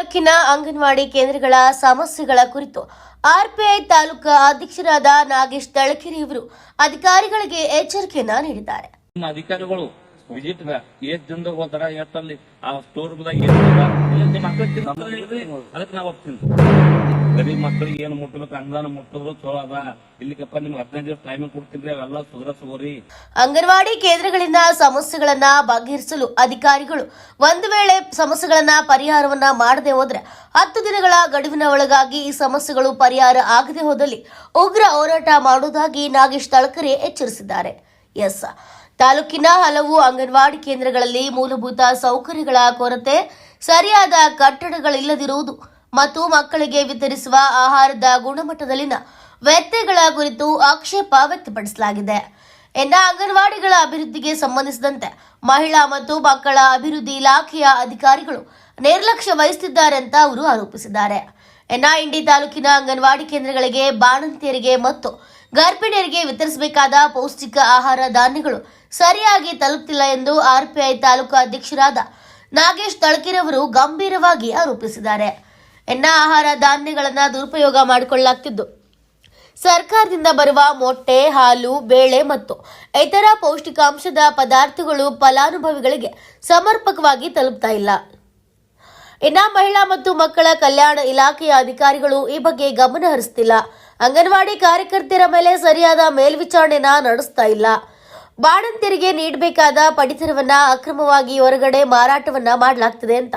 ತಾಲೂಕಿನ ಅಂಗನವಾಡಿ ಕೇಂದ್ರಗಳ ಸಮಸ್ಯೆಗಳ ಕುರಿತು ಆರ್ಪಿಐ ತಾಲೂಕಾ ಅಧ್ಯಕ್ಷರಾದ ನಾಗೇಶ್ ತಳಕಿರಿ ಇವರು ಅಧಿಕಾರಿಗಳಿಗೆ ಎಚ್ಚರಿಕೆಯನ್ನ ನೀಡಿದ್ದಾರೆ. ಅಧಿಕಾರಿಗಳು ವಿಜಿಟ್ ಎಷ್ಟು ದಿನದಾಗ ಹೋದಾರ ಎಷ್ಟಲ್ಲಿ ಆ ಸ್ಟೋರ್ ಅದಕ್ಕೆ ನಾವು ಹೋಗ್ತೀನಿ ಗರೀಬ್ ಮಕ್ಕಳಿಗೆ ಏನು ಮುಟ್ಟಬೇಕು ಅನುದಾನ ಮುಟ್ಟಿದ್ರು ಚಲೋ ಅದ. ಇಲ್ಲಿಗಪ್ಪ ನಿಮ್ಗೆ ಹದಿನೈದು ದಿವಸ ಟೈಮಿಂಗ್ ಕೊಡ್ತಿದ್ರೆ ಅವೆಲ್ಲ ಸುಧಾರಿಸ್ಕೋರಿ ಅಂಗನವಾಡಿ ಕೇಂದ್ರಗಳಿಂದ ಸಮಸ್ಯೆಗಳನ್ನ ಬಗೆಹರಿಸಲು ಅಧಿಕಾರಿಗಳು ಒಂದು ವೇಳೆ ಸಮಸ್ಯೆಗಳನ್ನ ಪರಿಹಾರವನ್ನ ಮಾಡದೆ ಹೋದ್ರೆ ಹತ್ತು ದಿನಗಳ ಗಡುವಿನ ಒಳಗಾಗಿ ಈ ಸಮಸ್ಯೆಗಳು ಪರಿಹಾರ ಆಗದೆ ಹೋದಲ್ಲಿ ಉಗ್ರ ಹೋರಾಟ ಮಾಡುವುದಾಗಿ ನಾಗೇಶ್ ತಳಕರೆ ಎಚ್ಚರಿಸಿದ್ದಾರೆ. ಎಸ್. ತಾಲೂಕಿನ ಹಲವು ಅಂಗನವಾಡಿ ಕೇಂದ್ರಗಳಲ್ಲಿ ಮೂಲಭೂತ ಸೌಕರ್ಯಗಳ ಕೊರತೆ, ಸರಿಯಾದ ಕಟ್ಟಡಗಳಿಲ್ಲದಿರುವುದು ಮತ್ತು ಮಕ್ಕಳಿಗೆ ವಿತರಿಸುವ ಆಹಾರದ ಗುಣಮಟ್ಟದಲ್ಲಿನ ವ್ಯತ್ಯಯಗಳ ಕುರಿತು ಆಕ್ಷೇಪ ವ್ಯಕ್ತಪಡಿಸಲಾಗಿದೆ. ಇನ್ನ ಅಂಗನವಾಡಿಗಳ ಅಭಿವೃದ್ಧಿಗೆ ಸಂಬಂಧಿಸಿದಂತೆ ಮಹಿಳಾ ಮತ್ತು ಮಕ್ಕಳ ಅಭಿವೃದ್ಧಿ ಇಲಾಖೆಯ ಅಧಿಕಾರಿಗಳು ನಿರ್ಲಕ್ಷ್ಯ ವಹಿಸುತ್ತಿದ್ದಾರೆ ಅಂತ ಅವರು ಆರೋಪಿಸಿದ್ದಾರೆ. ಎನ್ನ ಇಂಡಿ ತಾಲೂಕಿನ ಅಂಗನವಾಡಿ ಕೇಂದ್ರಗಳಿಗೆ ಬಾಣಂತಿಯರಿಗೆ ಮತ್ತು ಗರ್ಭಿಣಿಯರಿಗೆ ವಿತರಿಸಬೇಕಾದ ಪೌಷ್ಟಿಕ ಆಹಾರ ಧಾನ್ಯಗಳು ಸರಿಯಾಗಿ ತಲುಪುತ್ತಿಲ್ಲ ಎಂದು ಆರ್ಪಿಐ ತಾಲೂಕು ಅಧ್ಯಕ್ಷರಾದ ನಾಗೇಶ್ ತಳಕಿರವರು ಗಂಭೀರವಾಗಿ ಆರೋಪಿಸಿದ್ದಾರೆ. ಎನ್ನ ಆಹಾರ ಧಾನ್ಯಗಳನ್ನು ದುರುಪಯೋಗ ಮಾಡಿಕೊಳ್ಳಲಾಗ್ತಿದ್ದು. ಸರ್ಕಾರದಿಂದ ಬರುವ ಮೊಟ್ಟೆ, ಹಾಲು, ಬೇಳೆ ಮತ್ತು ಇತರ ಪೌಷ್ಟಿಕಾಂಶದ ಪದಾರ್ಥಗಳು ಫಲಾನುಭವಿಗಳಿಗೆ ಸಮರ್ಪಕವಾಗಿ ತಲುಪ್ತಾ ಇಲ್ಲ. ಇನ್ನ ಮಹಿಳಾ ಮತ್ತು ಮಕ್ಕಳ ಕಲ್ಯಾಣ ಇಲಾಖೆಯ ಅಧಿಕಾರಿಗಳು ಈ ಬಗ್ಗೆ ಗಮನ ಹರಿಸ್ತಿಲ್ಲ. ಅಂಗನವಾಡಿ ಕಾರ್ಯಕರ್ತರ ಮೇಲೆ ಸರಿಯಾದ ಮೇಲ್ವಿಚಾರಣೆನ ನಡೆಸ್ತಾ ಇಲ್ಲ. ಬಾಣಂತಿಯರಿಗೆ ನೀಡಬೇಕಾದ ಪಡಿತರವನ್ನ ಅಕ್ರಮವಾಗಿ ಹೊರಗಡೆ ಮಾರಾಟವನ್ನ ಮಾಡಲಾಗ್ತಿದೆ ಅಂತ,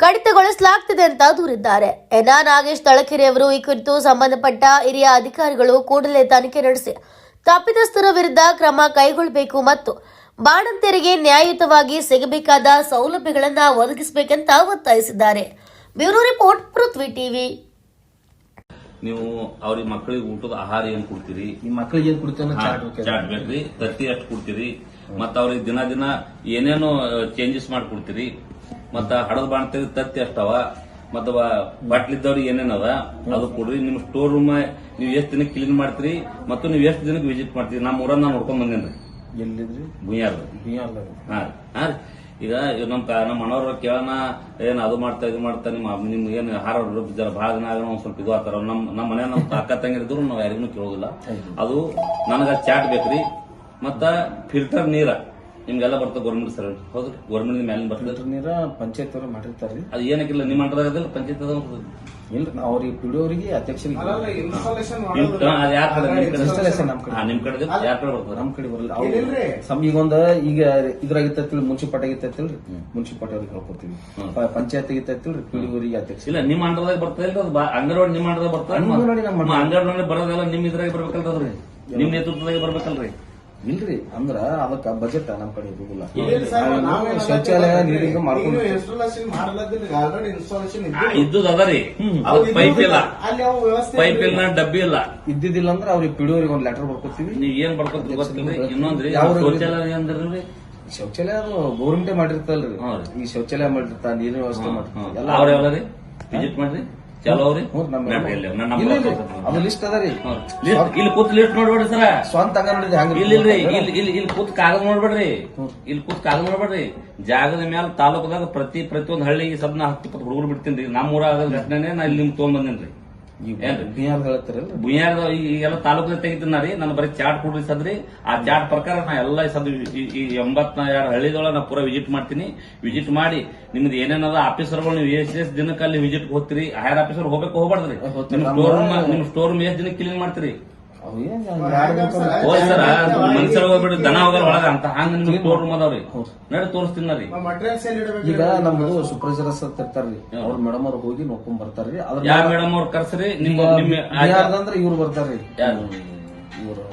ಕಡಿತಗೊಳಿಸಲಾಗ್ತಿದೆ ಅಂತ ದೂರಿದ್ದಾರೆ. ಎನ್ ನಾಗೇಶ್ ತಳಕೆರೆ ಅವರು ಈ ಕುರಿತು ಸಂಬಂಧಪಟ್ಟ ಹಿರಿಯ ಅಧಿಕಾರಿಗಳು ಕೂಡಲೇ ತನಿಖೆ ನಡೆಸಿ, ತಪ್ಪಿತಸ್ಥರ ವಿರುದ್ಧ ಕ್ರಮ ಕೈಗೊಳ್ಳಬೇಕು ಮತ್ತು ಬಾಣಂತಿಯರಿಗೆ ನ್ಯಾಯಯುತವಾಗಿ ಸಿಗಬೇಕಾದ ಸೌಲಭ್ಯಗಳನ್ನು ಒದಗಿಸಬೇಕಂತ ಒತ್ತಾಯಿಸಿದ್ದಾರೆ. Bureau report Prithvi TV. ನೀವು ಅವ್ರಿಗೆ ಮಕ್ಕಳಿಗೆ ಊಟದ ಆಹಾರ ಏನ್ ಕೊಡ್ತೀರಿ? ಈ ಮಕ್ಕಳಿಗೆ ಏನ್ ಕೊಡ್ತೀರಿ ಚಾಟ್ ಬೇಕ್ರಿ. ತತ್ತಿ ಅಷ್ಟು ಕೊಡ್ತೀರಿ. ಮತ್ತ ಅವ್ರಿಗೆ ದಿನ ದಿನ ಏನೇನು ಚೇಂಜಸ್ ಮಾಡ್ಕೊಡ್ತೀರಿ. ಮತ್ತ ಹಡದ ಬಾಣ್ತೀರಿ ತತ್ತಿ ಅಷ್ಟವ. ಮತ್ತ ಬಾಟ್ಲಿದ್ದವ್ರಿಗೆ ಏನೇನದ ಅದು ಕೊಡ್ರಿ. ನಿಮ್ ಸ್ಟೋರ್ ರೂಮ್ ನೀವು ಎಷ್ಟು ದಿನಕ್ಕೆ ಕ್ಲೀನ್ ಮಾಡ್ತೀರಿ? ಮತ್ತು ನೀವು ಎಷ್ಟು ದಿನಕ್ಕೆ ವಿಸಿಟ್ ಮಾಡ್ತೀರಿ? ನಮ್ಮ ಊರನ್ನ ನಾನು ನೋಡ್ಕೊಂಡ್ ಬಂದೇನ್ರಿ. ಎಲ್ಲಿದ್ರಿ? ಗುಯ್ಯಾರ್ದ ಬಿಹಾರ್ದಾಗ ಹಾ ರೀ. ಹಾ ರೀ. ಈಗ ಇವ್ ನಮ್ ಕ- ನಮ್ಮ ಮನೋರ ಕೇಳೋಣ ಏನ್ ಅದು ಮಾಡ್ತಾ ಇದು ಮಾಡ್ತಾ ನಿಮ್ಮ ನಿಮ್ ಏನ್ ಹಾರ ಜರ ಭಾಳ ದಿನ ಆದ್ರೆ ಒಂದ್ ಸ್ವಲ್ಪ ಇದು ಆತಾರ ನಮ್ ನಮ್ಮ ಮನೆ ನಮ್ ಅಕ್ಕ ತಂಗಿರಿದ್ರು ನಾವ್ ಯಾರಿಗೂ ಕೇಳೋದಿಲ್ಲ. ಅದು ನನಗ ಚಾಟ್ ಬೇಕ್ರಿ. ಮತ್ತ ಫಿಲ್ಟರ್ ನೀರ. ನಿಮ್ಗೆಲ್ಲ ಬರ್ತದೆ ಗೌರ್ಮೆಂಟ್ ಸರ್ವೆಂಟ್ ಹೌದು ಗೌರ್ಮೆಂಟ್ ಮೇಲೆ ಬರ್ತದೆ ನೀರ ಪಂಚಾಯತ್ ಅವರು ಮಾಡಿರ್ತಾರೆ. ಅದು ಏನಕ್ಕಿಲ್ಲ ನಿಮ್ಮ ಅಂಟದಾಗ ಪಂಚಾಯತ್ ಇಲ್ರಿ ನಾವ್ ಅವ್ರಿಗೆ ಪಿಡಿಯೋರಿಗೆ ಅಧ್ಯಕ್ಷರಿಗೆ ಅದ್ ನಿಮ್ ಕಡೆ? Installation ನಮ್ ಕಡೆ. ಹಾ, ನಿಮ್ ಕಡೆ ಯಾರ ಕಡೆ ಬರ್ತದೆ? ನಮ್ ಕಡೆ ಬರಲ್ಲ. ಅವ್ರು ಈಗ ಒಂದ ಈಗ ಇದ್ರಾಗಿತ್ತಲ್ರಿ ಮುನ್ಸಿಪಾಲ್ಟಿ ಆಗಿತ್ತಲ್ರಿ ಮುನ್ಸಿಪಾಲ್ಟಿ ಅವ್ರಿಗೆ ಹೇಳ್ಕೊತೀವಿ ಪಂಚಾಯತ್ ಆಗಿತ್ತಲ್ರಿ ಪಿಡಿಯೋರಿಗೆ ಅಧ್ಯಕ್ಷ. ಇಲ್ಲ ನಿಮ್ಮ ಅಂಡರ್ದಾಗ ಬರ್ತದೆ ಇಲ್ಲ ಅದು ಅಂಗನವಾಡಿ ನಿಮ್ಮ ಅಂಡರ್ದಾಗ ಬರ್ತದೆ ಅಂಗನವಾಡಿ ಬರೋದೆಲ್ಲ ನಿಮ್ ಇದ್ರಾಗ ಬರ್ಬೇಕಲ್ರಿ ನಿಮ್ ನೇತೃತ್ವದಾಗ ಬರ್ಬೇಕಲ್ರಿ. ಇಲ್ರಿ ಅಂದ್ರ ಅದಕ್ಕ ಬಜೆಟ್ ನಮ್ ಕಡೆ ಇರುದಿಲ್ಲ. ನಾವು ಶೌಚಾಲಯ ನೀರಿಗೆ ಮಾಡ್ಕೊಂಡು ಇದ್ದುದ್ ಪೈಪ್ ಇಲ್ಲ. ಅಲ್ಲಿ ಅವು ವ್ಯವಸ್ಥೆ ಪೈಪ್ ಇಲ್ಲ ಡಬ್ಬಿ ಇಲ್ಲ. ಇದ್ದಿದ್ದಿಲ್ಲ ಅಂದ್ರೆ ಅವ್ರಿಗೆ ಪಿಡಿಯೋರಿಗೆ ಒಂದ್ ಲೆಟರ್ ಬರ್ಕೊತೀವಿ ನೀವ್ ಏನ್ ಬರ್ಕೊತೀವಿ ಗೊತ್ತಿಲ್ರಿ ಇನ್ನೊಂದ್ರಿ ಯಾವ? ಶೌಚಾಲಯ ಅಂದ್ರಿ ಶೌಚಾಲಯ ಅದು ಗೌರ್ಮೆಂಟೇ ಮಾಡಿರ್ತಲ್ರಿ. ಈ ಶೌಚಾಲಯ ಮಾಡಿರ್ತಾ ನೀರಿನ ವ್ಯವಸ್ಥೆ ಮಾಡಿರ್ತಾರೆ ಎಲ್ಲ ಅವ್ರ ವಿಸಿಟ್ ಮಾಡ್ರಿ. ಇಲ್ಲಿ. ಅದು ಲಿಸ್ಟ್ ಅದ ರೀ. ಕೂತ್ ಲಿಸ್ಟ್ ನೋಡ್ಬೇಡ್ರಿ ಸರ. ಸ್ವಂತ ಹಂಗ ಇಲ್ಲ ಇಲ್ರಿ ಇಲ್ಲಿ ಇಲ್ಲಿ ಇಲ್ಲಿ ಕೂತ್ ಕಾಗದ ನೋಡ್ಬೇಡ್ರಿ. ಇಲ್ಲಿ ಕೂತ್ ಕಾಗದ ನೋಡ್ಬೇಡ್ರಿ. ಜಾಗದ ಮ್ಯಾಲ ತಾಲೂಕದಾಗ ಪ್ರತಿ ಪ್ರತಿಯೊಂದ್ ಹಳ್ಳಿ ಸಬ್ನ ಹತ್ತು ಇಪ್ಪತ್ತು ಹುಡುಗರು ಬಿಡ್ತೀನಿ ನಮ್ಮ ಊರಾಗ ಘಟನೆ ನಾ ಇಲ್ಲಿ ನಿಮ್ಗೆ ತೊಗೊಂಡ್ ಬಂದೇನ್ರಿ. ಏನ್ರಿ ಬಿಹಾರ್ ಹೇಳ್ತಾರಲ್ಲ ಬುಯ್ಯಾದ ಎಲ್ಲ ತಾಲೂಕದ ತೆಗಿತೀನ ರೀ. ನಾನು ಬರೀ ಚಾಟ್ ಕೊಡ್ರಿ ಸದ್ರಿ. ಆ ಚಾಟ್ ಪ್ರಕಾರ ನಾ ಎಲ್ಲ ಸದ್ ಈ- ಈ ಎಂಬತ್ನ ಎರಡು ಹಳ್ಳಿದೊಳಗ ನಾ ಪೂರಾ ವಿಸಿಟ್ ಮಾಡ್ತೀನಿ. ವಿಸಿಟ್ ಮಾಡಿ ನಿಮ್ದು ಏನೇನದ ಆಫೀಸರ್ಗಳು ನೀವು ಎಷ್ಟ್ ಎಷ್ಟ್ ದಿನಕ್ಕೆ ಅಲ್ಲಿ ವಿಸಿಟ್ ಹೋಗ್ತೀರಿ? ಹೈರ್ ಆಫೀಸರ್ ಹೋಗಬೇಕು ಹೋಗ್ಬಾರ್ದ್ರಿ. ನಿಮ್ ಸ್ಟೋರ್ ರೂಮ್ ನಿಮ್ ಸ್ಟೋರ್ ರೂಮ್ ಎಷ್ಟ್ ದಿನ ಕ್ಲೀನ್ ಮಾಡ್ತೀರಿ? ಸರ ಮನುಷ್ಯರು ದನ ಹೋಗಲ್ಲ ಒಳಗ ಅಂತ ಹಂಗ ನಿಮ್ಗೆ ಸ್ಟೋರ್ ರೂಮ್ ಅದಾವ್ರಿ ನಡಿ ಈಗ ನಮ್ದು ಸೂಪರ್ವೈಸರ್ಸ್ ಅಂತ ಇರ್ತಾರ್ರಿ ಅವ್ರ ಮೇಡಮ್ ಅವ್ರು ಹೋಗಿ ನೋಡ್ಕೊಂಡ್ ಬರ್ತಾರ್ರಿ ಅದ್ರ ಮೇಡಮ್ ಅವ್ರ ಕರ್ಸ್ರಿ ನಿಮ್ಮ ನಿಮ್ಮ ಬಿಹಾರ್ದ ಅಂದ್ರೆ ಇವ್ರು ಬರ್ತಾರ್ರಿ ಯಾರು? ಇವ್ರು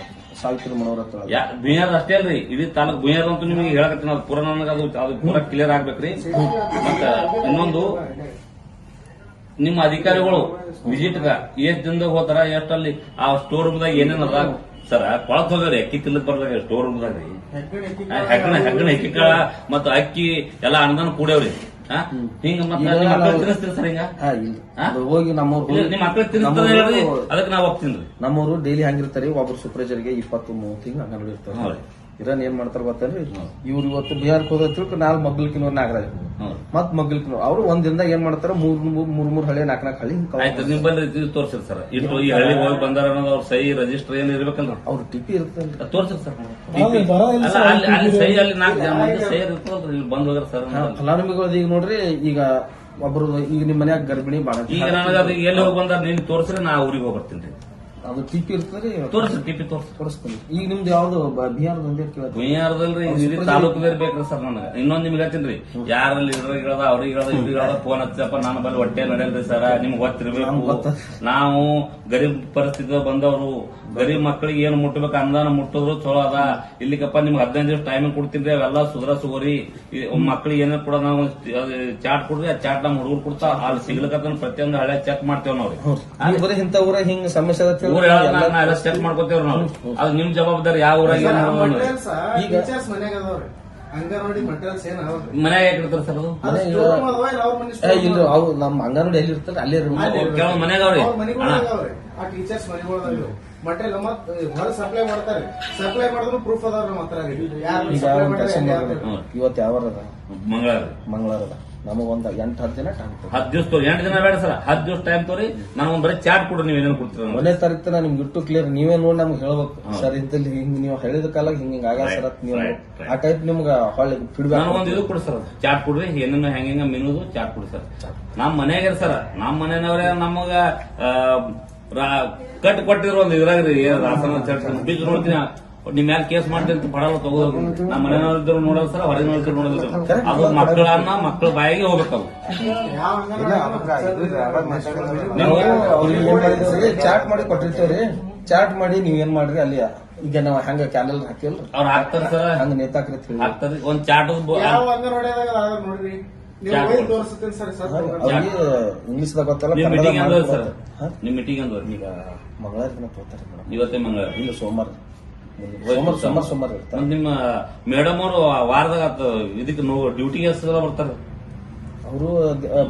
ಸಾವಿತ್ರಿ ಮನೋರ ಹತ್ರ ಯಾ ಬಿಹಾರ್ ಅಷ್ಟೇ ಅಲ್ರಿ. ಇಡೀ ತಾಲೂಕ್ ಬುಯಾರ್ ಅಂತೂ ನಿಮಗೆ ಹೇಳಕತ್ತೀನಿ. ಅದು ಪೂರ ನನಗೆ ಅದು ಅದು ಪೂರ ಕ್ಲಿಯರ್ ಆಗ್ಬೇಕ್ರಿ. ಮತ್ತ ಇನ್ನೊಂದು ನಿಮ್ಮ ಅಧಿಕಾರಿಗಳು ವಿಸಿಟ್ ಎಷ್ಟ್ ದಿನದಾಗ ಹೋತಾರ ಎಷ್ಟ್ ಅಲ್ಲಿ ಆ ಸ್ಟೋರ್ ರೂಮ್ದಾಗ ಏನೇನ್ ಅದ? ಸರ ಕೊಳತ್ ಹೋಗ್ರಿ ಅಕ್ಕಿ ತಿಲ್ಲಕ್ ಬರ್ದಾಗ ಸ್ಟೋರ್ ರೂಮ್ದಾಗ ರೀ ಹೆಗ್ಗಣ ಹೆಗ್ಗಣ ಅಕ್ಕಿ ಕಾಳ ಮತ್ತ ಅಕ್ಕಿ ಎಲ್ಲಾ ಅನ್ನದಾನ ಕೂಡ್ಯಾವ್ರಿ? ಹಿಂಗ ಮತ್ತ ತಿನ್ನಿಸ್ತೀರಿ ಸರ್ ಹಿಂಗ? ಹೋಗಿ ನಮ್ಮವ್ರು ಹೇಳ್ರಿ ಅದಕ್ಕೆ ನಾವ್ ಹೋಗ್ತೀನಿ ನಮ್ಮವರು ಡೈಲಿ ಹಂಗಿರ್ತಾರೆ ಒಬ್ರು ಸೂಪರ್ವೈಸರ್ಗೆ ಇಪ್ಪತ್ತು ಮೂವತ್ತು ಹಿಂಗ ಇರ್ತಾರೆ ಹೌದು. ಇರಾನ್ ಏನ್ ಮಾಡ್ತಾರ ಗೊತ್ತೇನ್ರಿ? ಇವ್ರು ಇವತ್ತು ಬಿಹಾರ್ ಹೋದ ತಿಳ್ಕ ನಾಲ್ ಮಗ್ಲಿಕಿನವ್ರು ನಾಗರಾಜ್. ಮತ್ ಮಗ್ಲಿಕಿನವ್ರು ಅವ್ರು ಒಂದ್ ದಿನದಾಗ ಏನ್ ಮಾಡ್ತಾರ? ಮೂರ್ ಮೂರ್ ಮೂರ್ ಮೂರ್ ಹಳ್ಳಿ ನಾಲ್ಕ ನಾಲ್ಕು ಹಳ್ಳಿ ಆಯ್ತು ನಿಮ್ ಬಂದ್ರೆ ಇದು ತೋರ್ಸಿರ್ ಸರ್. ಇಟ್ಟು ಈ ಹಳ್ಳಿ ಹೋಗಿ ಬಂದಾರ ಅನ್ನೋದು ಅವ್ರ ಸಹಿ ರಿಜಿಸ್ಟರ್ ಏನ್ ಇರ್ಬೇಕಲ್ಲ ಅವ್ರ ಟಿಪಿ ಇರ್ತಲ್ರಿ ತೋರ್ಸಿರ್ ಸರ್ ಅಲ್ಲ ಸಹಿ ಅಲ್ಲಿ ನಾಲ್ಕು ಜನ ಸಹಿ ಇಲ್ಲಿ ಬಂದ್ ಹೋಗ್ಯಾರ ಸರ್ ಅಂತ. ಫಲಾನುಭವಿಗಳ್ ಈಗ ನೋಡ್ರಿ ಈಗ ಒಬ್ರು ಈಗ ನಿಮ್ ಮನ್ಯಾಗ ಗರ್ಭಿಣಿ ಬಾಳ ಈಗ ನನಗ ಅದು ಎಲ್ಲಿ ಹೋಗಿ ಬಂದಾರ ನೀನ್ ತೋರ್ಸ್ರಿ ನಾ ಊರಿಗೆ ಹೋಗಿ ಬರ್ತೀನಿ ಅದು ಟಿಪಿ ಇರ್ತದ್ರಿ ಟಿಪಿ ತೋರ್ಸಿ ತೋರಿಸ್ತೀನಿ. ಈಗ ನಿಮ್ದು ಯಾವ್ದು ಬಿಹಾರದ ಒಂದೇ ಬಿಹಾರದಲ್ರಿ ಇಲ್ಲಿ ಬೇಕ್ರಿ ಸರ್ ನನಗ. ಇನ್ನೊಂದ್ ನಿಮ್ಗೆ ಹೇಳ್ತೀನಿ ಯಾರಲ್ಲಿ ಇದ್ರಾಗ ಹೇಳದ ಅವ್ರಿಗೆ ಹೇಳದ ಇವ್ರಿಗೆ ಹೇಳದ ಫೋನ್ ಹಚ್ಚಪ್ಪ ನಾನು ಬಲ್ಲಿ ಹೊಟ್ಟೆ ನಡೆಯಲ್ರಿ ಸರ್. ನಿಮ್ಗೆ ಗೊತ್ತಿರ್ಬೇಕು. ನಾವು ಗರೀಬ್ ಪರಿಸ್ಥಿತಿ ಬಂದವರು. ಗರೀಬ್ ಮಕ್ಕಳಿಗೆ ಏನು ಮುಟ್ಟಬೇಕು ಅನುದಾನ ಮುಟ್ಟಿದ್ರು ಚಲೋ ಅದ. ಇಲ್ಲಿಗಪ್ಪ ನಿಮ್ಗೆ ಹದಿನೈದು ದಿವಸ ಟೈಮಿಂಗ್ ಕೊಡ್ತೀನಿ ಅವೆಲ್ಲ ಸುಧಾರಿಸುವರಿ ಮಕ್ಕಳಿಗೆ ಏನಾರ ಕೂಡ ನಾವು ಚಾಟ್ ಕೊಡ್ರಿ ಆ ಚಾಟ್ ನಮ್ಮ ಹುಡುಗರು ಕೊಡ್ತಾ ಅಲ್ಲಿ ಸಿಗ್ಲಕ್ಕ ಪ್ರತಿಯೊಂದು ಹಳೆ ಚೆಕ್ ಮಾಡ್ತೇವ್ ನಾವ್ರಿ. ಬರೀ ಇಂಥ ಊರ ಹಿಂಗ್ ಸಮಸ್ಯೆ ಊರ್ ಹೇಳೋದ್ ನಾ- ನಾ ಎಲ್ಲ ಚೆಕ್ ಮಾಡ್ಕೋತೇವ್ರಿ ನಾವು. ಅದು ನಿಮ್ ಜವಾಬ್ದಾರಿ ಯಾವ ಊರಾಗ ಏನ್ ಮಾಡೋದು ಅನ್ನೋದು. ಮಟೀರಿಯಲ್ಸ್ ಈಗ- ಟೀಚರ್ಸ್ ಮನ್ಯಾಗ ಅದಾವ್ರಿ. ಅಂಗನವಾಡಿ ಮಟೀರಿಯಲ್ಸ್ ಏನ್ ಅದಾವ್ರಿ? ಮನ್ಯಾಗ ಯಾಕೆ ಇಡ್ತಾರ ಸರ್ ಅದು? ಅದು ಮನೆ store room ಅದಾವ ಇಲ್ಲ ಅವ್ರ ಮನೆ ಏ, store room ಇಲ್ರಿ ಅದಾವ? ಅವು ನಮ್ಮ ಅಂಗನವಾಡಿ ಎಲ್ಲಿ ಇರ್ತಾರೆ ಅಲ್ಲೇ room. ಅಲ್ಲಿ ಅದಾವ. ಕೆಲವು ಮನ್ಯಾಗ ಅವ್ರಿ. ಅವ್ರ ಮನೆಗಳು ಅದಾವ್ರಿ. ಆ ಟೀಚರ್ಸ್ ಮನೆಗಳದಾವ್ರಿ ಮಟೀರಿಯಲ್ ಮತ್ ಹೊರ ಸಪ್ಲೈ ಮಾಡ್ತಾರೆ. ಸಪ್ಲೈ ಮಾಡಿದ್ರು ಪ್ರೂಫ್ ಅದಾವ್ರಿ ಮಾತ್ರ ಹತ್ರ ಯಾರು ಈಗ ಸಪ್ಲೈ ಒಂದ್ ಕೆಲಸ ಮಾಡಿದ್ರೆ ಇವತ್ತು ಯಾವಾರ ಅದ ಮಂಗಳವಾರ ಮಂಗಳವಾರ ಅದ ನಮಗ್ ಒಂದ್ ಎಂಟ್ ಹತ್ತು ದಿನ ಟೈಮ್ ಕೊಡಿ. ಹತ್ತು ದಿವಸ ತೋರಿ ಎಂಟು ದಿನ ಬೇಡ ಸರ್. ಹತ್ತು ದಿವಸ ಟೈಮ್ ತೋರಿ ನಾನು ಒಂದ್ ಬರೀ ಚಾಟ್ ಕೊಡ್ರಿ ನೀವು ಏನೇನು ಕೊಡ್ತೀರ ತಾರೀಕು ತನ ನಿಮ್ಗೆ ಇಟ್ಟು ಕ್ಲಿಯರ್ ನೀವೇ ನೋಡಿ ನಮ್ಗೆ ಹೇಳ್ಬೇಕು. ಸರ್ ಇದ್ದಲ್ಲಿ ಹಿಂಗ್ ನೀವು ಹೇಳಿದ ಕಾಲ ಹಿಂಗ ಹಿಂಗ ಆಗ ಸರ್ ಅಂತ ನೀವು Right, right. ಆ ಟೈಪ್ ನಿಮ್ಗೆ ಹೊಳ್ಳಿ ನನಗೊಂದು ಇದು ಕೊಡಿ ಸರ್ ಚಾಟ್ ಕೊಡ್ರಿ ಏನನ್ನ ಹೆಂಗ ಹೆಂಗ ಮಿನುದು ಚಾಟ್ ಕೊಡಿ ಸರ್. ನಮ್ಮ ಮನೆಯಾಗ ಸರ್ ನಮ್ಮ ಮನೆಯವ್ರೆ ನಮಗ ಆ, ರಾ- ಕಟ್ ಕೊಟ್ಟಿರೋ ಒಂದು ಇದ್ರಾಗ ರೀ ರಾಸನ ಚರ್ಚ್ ಬೀಜ ನೋಡ್ತೀನಿ. ನಿಮ್ ಮ್ಯಾಲ ಕೇಸ್ ಮಾಡ್ತೀನಿ ಅಂತ ಬಡಲ್ಲ ತಗೋದು ನಮ್ಮ ಮನೆಯವ್ರಿದ್ರು ನೋಡೋದು ಸರ್ ಹೊರಗಿನವ್ರಿದ್ರು ಇದ್ರು ನೋಡೋದು ಅದು ಮಕ್ಕಳನ್ನ ಮಕ್ಕಳ ಬಾಯಿಗೆ ಹೋಗ್ಬೇಕು ಚಾಟ್ ಮಾಡಿ ಕೊಟ್ಟಿರ್ತೇವ್ರಿ. ಚಾಟ್ ಮಾಡಿ ನೀವ್ ಏನ್ ಮಾಡ್ರಿ ಅಲ್ಲಿ? ಈಗ ನಾವ್ ಹಂಗ ಕ್ಯಾಲೆಂಡರ್ ಹಾಕಿಲ್ಲ ಅವ್ರ ಹಾಕ್ತಾರ ಸರ್. ಹಂಗ ನೇತಾಕ್ರಿ ಹಾಕ್ತಾರ. ಒಂದ್ ಚಾಟ್ ನೋಡ್ರಿ ಇಂಗ್ಲಿಷ್ ಗೊತ್ತಲ್ಲ ನಿಮ್ ಮೀಟಿಂಗ್ ಅಂದ್ರಿ? ಮೀಟಿಂಗ್ ಈಗ ಮಂಗಳವಾರ ದಿನ ತೋತಾರೆ ಇವತ್ತೇ ಮಂಗಳವಾರ. ಇಲ್ಲ ಸೋಮವಾರ. ಸೋಮವಾರ ಸೋಮವಾರ ಸೋಮವಾರ ಇರ್ತಾರೆ. ನಿಮ್ಮ ಮೇಡಮ್ ಅವರು ವಾರದಾಗ ಆತ ಇದಕ್ಕೆ ಡ್ಯೂಟಿಗೆ ಡ್ಯೂಟಿ ಸಲ ಬರ್ತಾರ? ಅವರು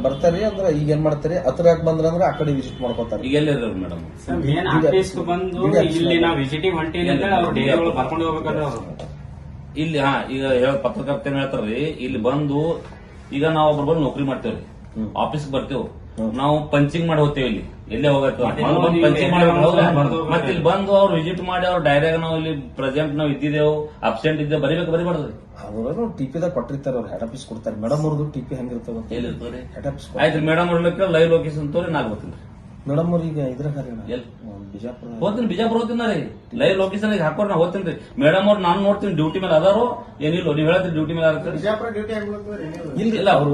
ಬರ್ತಾರೆ ಅಂದ್ರೆ ಈಗ ಏನ್ ಮಾಡ್ತಾರೆ? ಹತ್ರ ಯಾಕೆ ಬಂದ್ರ ಅಂದ್ರೆ ಆ ಕಡೆ ವಿಸಿಟ್ ಮಾಡ್ಕೊತಾರೆ. ಈಗ ಎಲ್ಲಿ ಮೇಡಮ್? ಮೇನ್ ಆಫೀಸ್ ಬಂದು ಇಲ್ಲಿ ನಾವು ವಿಸಿಟಿಂಗ್ ಹೊಂಟಿಲ್ಲ ಅಂದ್ರೆ ಅವ್ರ ಡೇಗಳು ಬರ್ಕೊಂಡು ಹೋಗ್ಬೇಕಂದ್ರೆ ಅವ್ರು. ಇಲ್ಲಿ ಹಾ ಈಗ ಹೇಳ ಪತ್ರಕರ್ತ ಏನ್ ಹೇಳ್ತಾರ್ರಿ ಇಲ್ಲಿ ಬಂದು ಈಗ ನಾವು ಒಬ್ರು ಬಂದು ನೌಕರಿ ಮಾಡ್ತೇವ್ರಿ. ಆಫೀಸ್ ಬರ್ತೇವ್. ನಾವು ಪಂಚಿಂಗ್ ಮಾಡಿ ಹೋಗ್ತೇವೆ ಇಲ್ಲಿ. ಎಲ್ಲೇ ಹೋಗತ್ತೆ? ಪಂಚಿಂಗ್ ಮಾಡಿ ಮತ್ತೆ ಇಲ್ಲಿ ಬಂದು ಅವ್ರು ವಿಸಿಟ್ ಮಾಡಿ ಅವ್ರು ಡೈರೆಕ್ಟ್ ನಾವು ಇಲ್ಲಿ ಪ್ರೆಸೆಂಟ್ ನಾವು ಇದ್ದಿದ್ದೇವು ಅಬ್ಸೆಂಟ್ ಇದ್ದೇವೆ ಬರಿಬೇಕು ಬರಿಬಾರ್ದು ಅವರು ಟಿಪಿದಾಗ ಕೊಟ್ಟಿರ್ತಾರೆ ಅವ್ರು ಹೆಡ್ ಆಫೀಸ್ ಕೊಡ್ತಾರೆ. ಮೇಡಮ್ ಅವ್ರದ್ದು ಟಿಪಿ ಹೆಂಗಿರ್ತದ ಹೆಡ್ ಆಫೀಸ್ ಆಯ್ತು ಮೇಡಮ್ ಅವ್ರ ಲೈವ್ ಲೊಕೇಶನ್ ತೋರಿ ನಾಲ್ಕು ಬರ್ತೀನಿ. ಮೇಡಮ್ ಅವ್ರ ಈಗ ಇದ್ರ? ಬಿಜಾಪುರ. ಹೋಗ್ತೀನಿ ಬಿಜಾಪುರ ಹೋಗ್ತೀನಿ ರೀ ಲೈವ್ ಲೊಕೇಶನ್ ಹಾಕೋರ್ ನಾ ಹೋಗ್ತೀನಿ. ರೀ ಮೇಡಮ್ ಅವ್ರು ನಾನು ನೋಡ್ತೀನಿ ಡ್ಯೂಟಿ ಮೇಲೆ ಅದಾರೋ ಏನಿಲ್ಲ ನೀವು ಹೇಳ್ತೀರಿ ಡ್ಯೂಟಿ ಮೇಲೆ ಇಲ್ಲ ಅವ್ರು